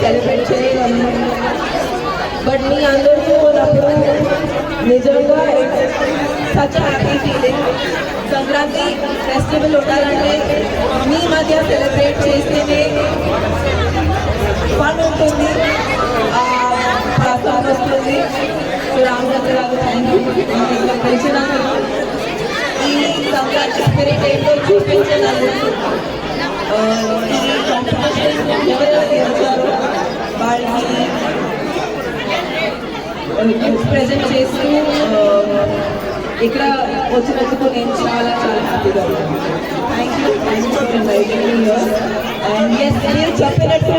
Celebrate చేయగలను but మీ అందరితో ఉన్నప్పుడు నిజంగా such happy feeling Sankranti festival ఉండాలంటే మీ మధ్య సెలబ్రేట్ చేస్తేనే ఫన్ ఉంటుంది. ప్రసాద్ వస్తుంది. రామచంద్ర గారు థ్యాంక్ యూ కలిసినందుకు ఈ సంక్రాంతి స్పిరిట్ ఏంటో చూపించినందుకు ప్రజెంట్ చేస్తూ ఆ, ఇక్కడ వచ్చినందుకు నేను చాలా చాలా హ్యాపీగా ఉన్నాను. Thank you thank you for inviting and yes మీరు చెప్పినట్టు.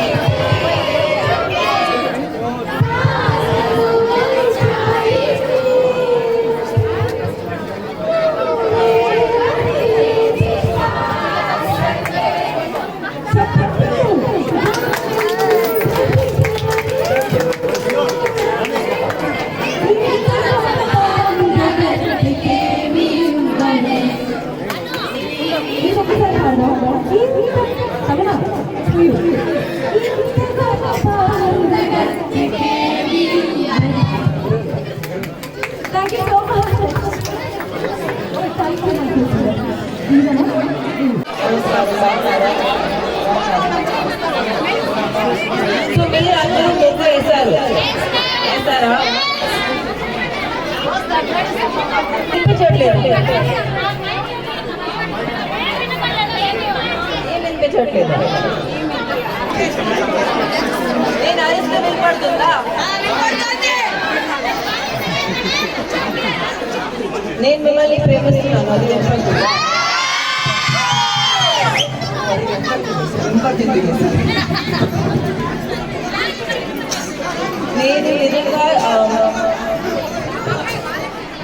సో మీరు అందరూ ముగ్గు వేశారు వేశారా వినిపించట్లేదు వినిపించట్లేదు నేను నేను మిమ్మల్ని ప్రేమిస్తున్నాను అది వినపడుతుందా? నేను నిజంగా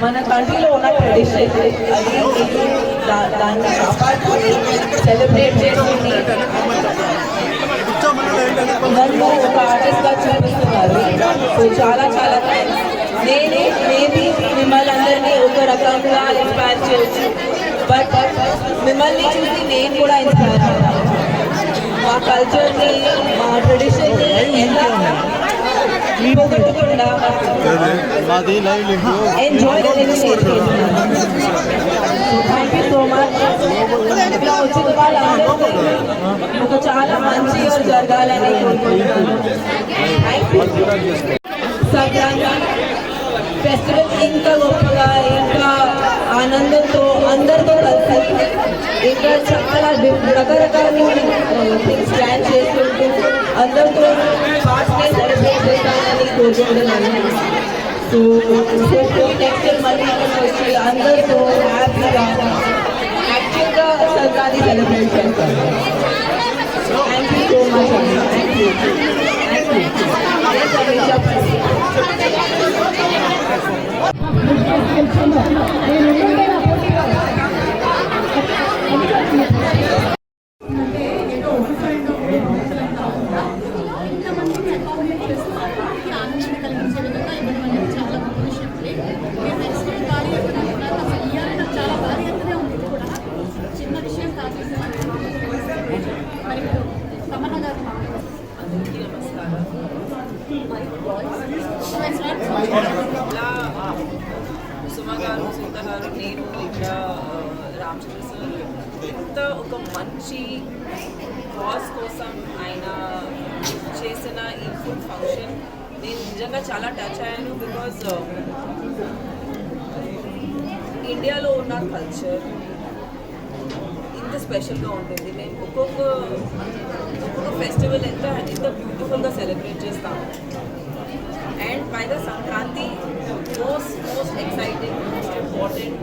మన కంట్రీలో ఉన్న ట్రెడిషన్ దాన్ని కాపాడుకొని సెలబ్రేట్ చేసుకుని నన్ను ఒక ఆర్టిస్ట్గా చూపిస్తున్నారు. సో చాలా చాలా నేనే మేబీ మిమ్మల్ని అందరినీ ఒక రకంగా ఇన్స్పైర్ చేయొచ్చు. బట్ మిమ్మల్ని చూసి నేను కూడా ఇన్స్పైర్ అవుతాను. మా కల్చర్ని మా ట్రెడిషన్ని ఎలా మాది live link enjoy thank you so much ఇలా వచ్చిన వాళ్ళందరికీ ఒక చాలా మంచి ఇయర్ జరగాలని కోరుకుంటున్నాను థ్యాంక్ యూ సంక్రాంతి ఫెస్టివల్ ఇంకా గొప్పగా ఇంకా ఆనందంతో అందరితో కలిసి ఇంకా చాలా డి- రకరకాల థింగ్స్ ప్లాన్ చేసుకుంటూ అందరితో పార్ట్స్ని సెలబ్రేట్ చేస్తానని కోరుకుంటున్నాను సో నెక్స్ట్ ఇయర్ మళ్ళీ ఇక్కడికి వచ్చి అందరితో హ్యాపీగా యాక్చువల్గా సంక్రాంతి సెలబ్రేట్ చేస్తాను థ్యాంక్ యూ సో మచ్ అండి థ్యాంక్ యూ థ్యాంక్ యూ చెప్పండి ఆలోచన కలిగించే విధంగా ఇవ్వడం అనేది చాలా గొప్ప విషయం మేము నెక్స్ట్ ఇయర్ భారీ ఎత్తున అనుకున్నాను అసలు ఈ ఇయర్ నాకు చాలా భారీ ఎత్తునే ఉంది ఇది కూడా చిన్న విషయం కాదు మరి ఇప్పుడు తమన్నా గారు అందరికీ నమస్కారం మై వాయిస్ ఇలా సుమ గారు సునీత గారు నేను ఇక్కడ రామచంద్ర సార్. ఇంత ఒక మంచి కాజ్ కోసం ఆయన చేసిన ఈ ఫుడ్ ఫంక్షన్ నేను నిజంగా చాలా టచ్ అయ్యాను బికాజ్ ఇండియాలో ఉన్న కల్చర్ ఇంత స్పెషల్గా ఉంటుంది. మేము ఒక్కొక్క ఒక్కొక్క ఫెస్టివల్ ఎంత ఎంత బ్యూటిఫుల్గా సెలబ్రేట్ చేస్తాము. And by the Sankranti most most exciting most important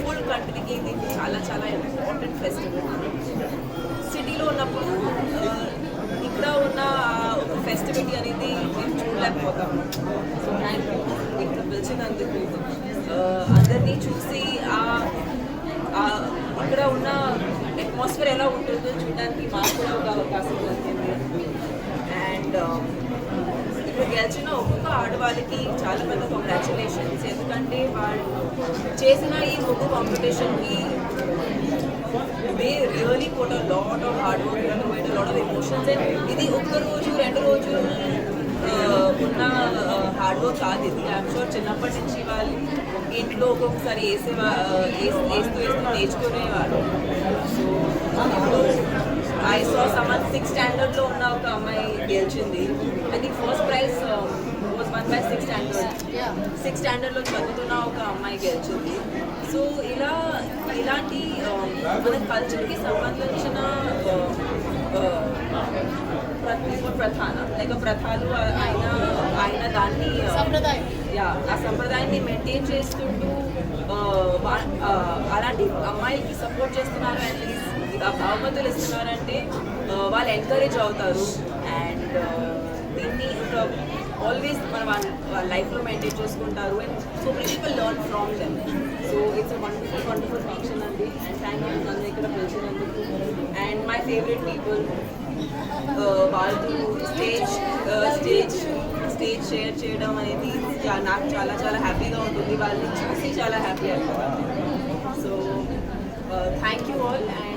full కంట్రీకి ఇది చాలా చాలా ఇంపార్టెంట్ ఫెస్టివల్ సిటీలో ఉన్నప్పుడు ఇక్కడ ఉన్న ఆ ఒక ఫెస్టివిటీ అనేది మేము చూడలేకపోతాము సో థ్యాంక్ యూ ఇక్కడ పిలిచినందుకు అందరినీ చూసి ఇక్కడ ఉన్న అట్మాస్ఫియర్ ఎలా ఉంటుందో చూడడానికి మాకు కూడా ఒక అవకాశం దొరికింది. అండ్ ఇప్పుడు గెలిచిన ఒక్కొక్క ఆడవాళ్ళకి చాలా పెద్ద కంగ్రాచులేషన్స్ ఎందుకంటే వాళ్ళు చేసిన ఈ ముగ్గు కాంపిటీషన్కి they really put a lot of hard work and made lot of emotions and ఇది ఒక్క రోజు రెండు రోజులు ఉన్న హార్డ్ వర్క్ కాదు ఇది. ఐఎమ్ షూర్ చిన్నప్పటి నుంచి వాళ్ళు ఇంట్లో ఒక్కొక్కసారి వేసే వేస్తూ వేస్తూ నేర్చుకునేవారు. సో ఇప్పుడు ఐ సో సమ్ సిక్స్ స్టాండర్డ్లో ఉన్న ఒక అమ్మాయి గెలిచింది. I think first prize was won by six standard six స్టాండర్డ్లో చదువుతున్న ఒక అమ్మాయి గెలిచింది. సో ఇలా ఇలాంటి ఆ, మన కల్చర్కి సంబంధించిన ఆ, ప్రతి ప్రధాన లైక్ ప్రథాలు ఆయన ఆయన దాన్ని ఆ, సంప్రదాయం. యా ఆ సంప్రదాయాన్ని మెయింటైన్ చేసుకుంటూ అలాంటి అమ్మాయిలకి సపోర్ట్ చేస్తున్నారు అండ్ ఆ బహుమతులు ఇస్తున్నారంటే వాళ్ళు ఎంకరేజ్ అవుతారు. అండ్ ఆల్వేస్ మన వాళ్ళ వాళ్ళ లైఫ్లో మెయింటైన్ చేసుకుంటారు and so people learn from them so it's wonderful wonderful function అండి అండ్ థ్యాంక్ యూ నన్ను ఇక్కడ పిలిచినందుకు. అండ్ మై ఫేవరెట్ పీపుల్ వాళ్ళతో స్టేజ్ స్టేజ్ స్టేజ్ షేర్ చేయడం అనేది చా- నాకు చాలా చాలా హ్యాపీగా ఉంటుంది. వాళ్ళని చూసి చాలా హ్యాపీ అయిపోతాను. So thank you all and ఈ ఈ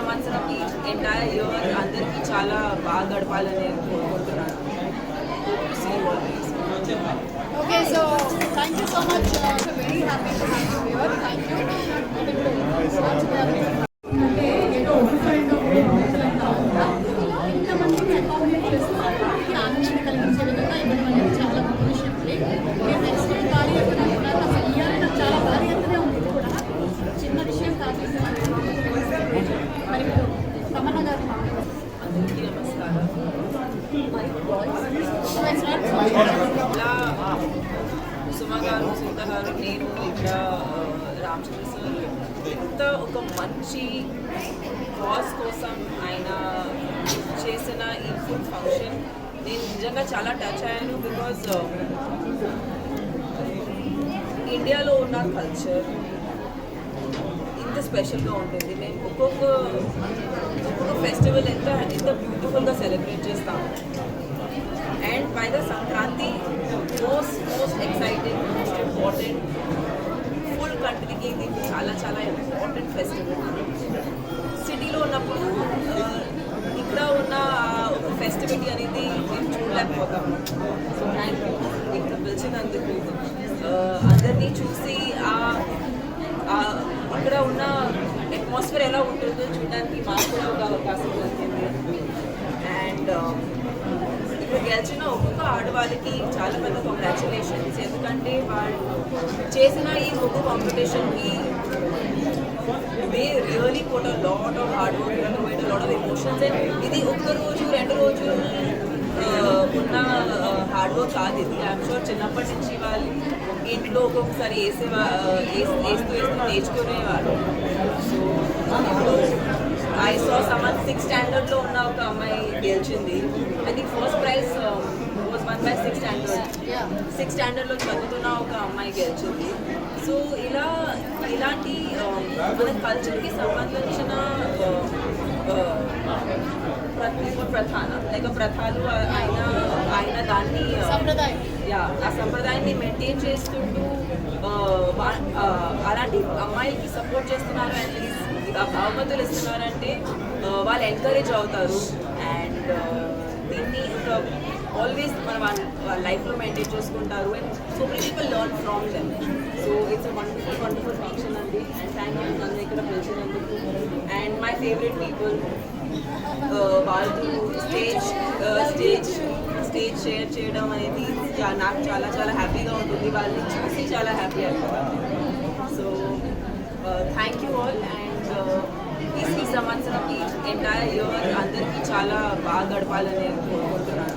సంవత్సరం ఈ ఎంటైర్ ఇయర్ అందరికీ చాలా బాగా గడపాలని కోరుకుంటున్నాను See you always. Okay so thank you so much very happy to have you here thank you అంటే ఏదో డిఫరెంట్ ఇంతమందిని అకామిడేట్ చేస్తున్నప్పటికీ ఆనందం కలిగించే విధంగా ఇవ్వడం అనేది చాలా గొప్ప విషయం అండి నేను నెక్స్ట్ డే భారీ ఎత్తున అనుకున్నాను అసలు ఇవాళ నాకు చాలా భారీ ఎత్తునే ఉంది ఇది కూడా చిన్న విషయం కాదు మరి మీరు తమన్న గారు అందరికీ నమస్కారం మాట్లాడుతున్నారు ఇలా సుమ గారు సునీత గారు నేను ఇక్కడ రామచంద్ర సార్ ఎంత ఒక మంచి కాజ్ కోసం ఆయన చేసిన ఈ ఫుడ్ ఫంక్షన్ నేను నిజంగా చాలా టచ్ అయ్యాను బికాజ్ ఇండియాలో ఉన్న కల్చర్ ఇంత స్పెషల్గా ఉంటుంది. మేము ఒక్కొక్క ఒక్కొక్క ఫెస్టివల్ ఎంత ఎంత బ్యూటిఫుల్గా సెలబ్రేట్ చేస్తాము and by the some most most exciting most important full కంట్రీకి ఇది చాలా చాలా ఇంపార్టెంట్ ఫెస్టివల్. సిటీలో ఉన్నప్పుడు ఇక్కడ ఉన్న ఆ ఒక ఫెస్టివిటీ అనేది మేము చూడలేకపోతాము సో థ్యాంక్ యూ ఇక్కడ పిలిచినందుకు అందరినీ చూసి ఆ ఇక్కడ ఉన్న అట్మాస్ఫియర్ ఎలా ఉంటుందో చూడడానికి మాకు కూడా ఒక అవకాశం దొరికింది. అండ్ ఇక్కడ గెలిచిన ఒక్కొక్క ఆడవాళ్ళకి చాలా పెద్ద కంగ్రాచులేషన్స్ ఎందుకంటే వాళ్ళు చేసిన ఈ ముగ్గు కాంపిటీషన్కి they really put a lot of hard work and lot of emotions and ఇది ఒక్క రోజు రెండు రోజులు ఆ, ఉన్న హార్డ్ వర్క్ కాదు ఇది. ఐఎమ్ షూర్ చిన్నప్పటి నుంచి వాళ్ళు ఇంట్లో ఒక్కొక్కసారి వేసే వేస్తూ వేస్తూ నేర్చుకునేవారు. సో ఇప్పుడు ఐ సో సమ్మర్ సిక్స్ స్టాండర్డ్లో ఉన్న ఒక అమ్మాయి గెలిచింది. I think first prize was won by six standard six స్టాండర్డ్లో చదువుతున్న ఒక అమ్మాయి గెలిచింది. సో ఇలా ఇలాంటి మన కల్చర్కి సంబంధించిన ప్రధాన లైక్ ప్రథాలు ఆయన ఆయన దాన్ని యా ఆ సంప్రదాయాన్ని మెయింటైన్ చేసుకుంటూ అలాంటి అమ్మాయిలకి సపోర్ట్ చేస్తున్నారు అండ్ బహుమతులు ఇస్తున్నారంటే వాళ్ళు ఎంకరేజ్ అవుతారు. అండ్ దీన్ని ఒక ఆల్వేస్ మన లైఫ్లో మెయింటైన్ చేసుకుంటారు and so many people learn from them so it's a wonderful wonderful function అండి. అండ్ థ్యాంక్ యూ నన్ను ఇక్కడ పిలిచినందుకు. అండ్ మై ఫేవరెట్ పీపుల్ వాళ్ళు స్టేజ్ స్టేజ్ స్టేజ్ షేర్ చేయడం అనేది నాకు చాలా చాలా హ్యాపీగా ఉంటుంది. వాళ్ళని చూసి చాలా హ్యాపీ అయిపోతాను. So thank you all and ఈ సంవత్సరం ఈ ఎంటైర్ ఇయర్ అందరికీ చాలా బాగా గడపాలని కోరుకుంటున్నాను.